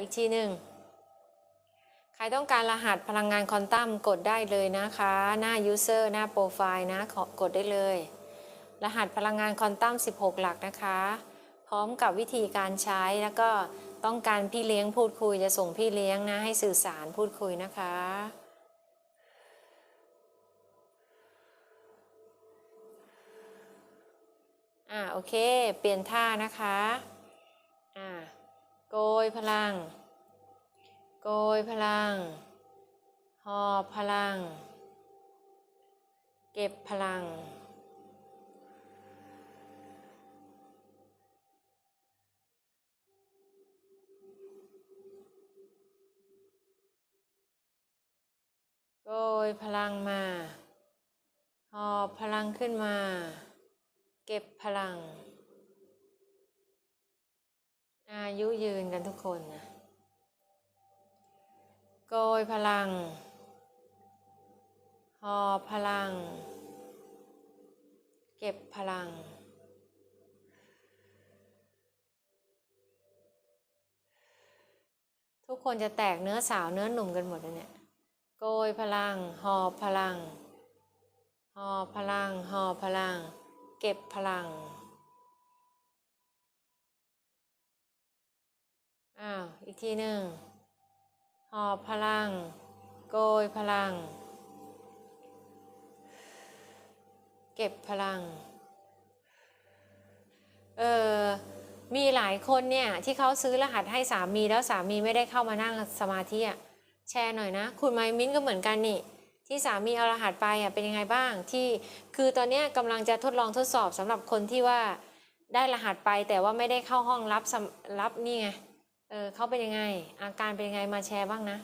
อีกทีหนึ่งใครต้องการรหัสพลังงานคอนตัมกดได้เลยนะคะ หน้า User หน้าโปรไฟล์นะกดได้เลย รหัสพลังงานคอนตัม 16 หลักนะคะ พร้อมกับวิธีการใช้แล้วก็ต้องการพี่เลี้ยงพูดคุยจะส่งพี่เลี้ยงนะ ให้สื่อสารพูดคุยนะคะอ่าโอเค เปลี่ยนท่านะคะ โกยพลัง โกยพลัง หอบพลัง เก็บพลัง โกยพลังมา หอบพลังขึ้นมา เก็บพลัง อายุยืนกันทุกคนนะ โกยพลัง หอบพลัง เก็บพลัง ทุกคนจะแตกเนื้อสาวเนื้อหนุ่มกันหมดเลยเนี่ย โกยพลัง หอบพลัง หอบพลัง หอบพลัง เก็บพลัง อ้าว อีกทีหนึ่ง หอบพลัง โกยพลัง เก็บพลัง เออมีหลายคนเนี่ยที่เขาซื้อรหัสให้สามีแล้วสามีไม่ได้เข้ามานั่งสมาธิอะแชร์หน่อยนะ คุณไมมิ้นก็เหมือนกันนี่ ที่สามีเอารหัสไปอะเป็นยังไงบ้างที่คือตอนเนี้ยกำลังจะทดลองทดสอบสำหรับคนที่ว่าได้รหัสไปแต่ว่าไม่ได้เข้าห้องรับรับนี่ไง เออเขาเป็นยังไง อาการเป็นยังไงมาแชร์บ้างนะ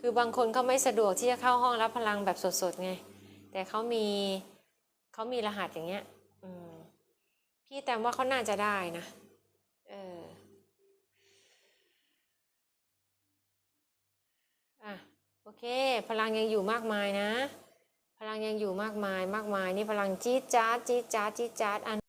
คือบางคนเขาไม่สะดวกที่จะเข้าห้องรับพลังแบบสดๆไง แต่เขามีเขามีรหัสอย่างเงี้ยอืมพี่แต่ว่าเขาน่าจะได้นะ เอออะโอเค พลังยังอยู่มากมายนะ พลังยังอยู่มากมายมากมาย นี่พลังจี๊ดจ๊าดจี๊ดจ๊าดจี๊ดจ๊าดอัน